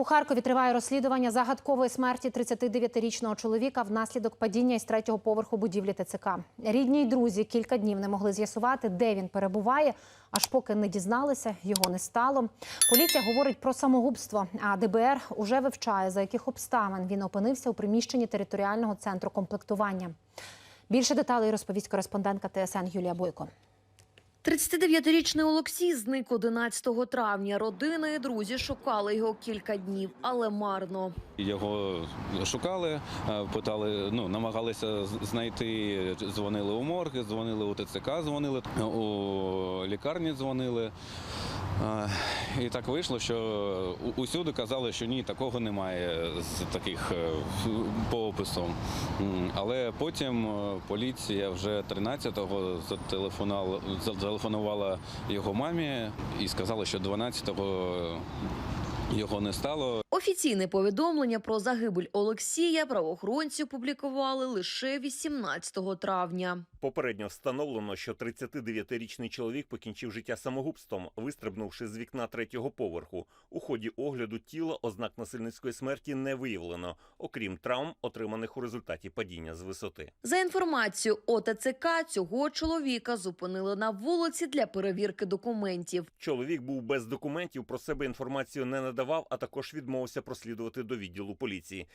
У Харкові триває розслідування загадкової смерті 39-річного чоловіка внаслідок падіння із третього поверху будівлі ТЦК. Рідні й друзі кілька днів не могли з'ясувати, де він перебуває, аж поки не дізналися, його не стало. Поліція говорить про самогубство, а ДБР уже вивчає, за яких обставин він опинився у приміщенні територіального центру комплектування. Більше деталей розповість кореспондентка ТСН Юлія Бойко. 39-річний Олексій зник 11 травня. Родина і друзі шукали його кілька днів, але марно. Його шукали, е, питали, ну намагалися знайти. Дзвонили у морги, дзвонили у ТЦК, дзвонили у лікарні, дзвонили. І так вийшло, що усюди казали, що ні, такого немає з таких е, по опису. Але потім е, поліція вже 13-го зателефонувала, зателефонувала його мамі і сказала, що 12-го його не стало. Офіційне повідомлення про загибель Олексія правоохоронці опублікували лише 18 травня. Попередньо встановлено, що 39-річний чоловік покінчив життя самогубством, вистрибнувши з вікна третього поверху. У ході огляду тіла ознак насильницької смерті не виявлено, окрім травм, отриманих у результаті падіння з висоти. За інформацією ОТЦК, цього чоловіка зупинили на вулиці для перевірки документів. Чоловік був без документів, про себе інформацію не надавав, а також відмовився прослідувати до відділу поліції.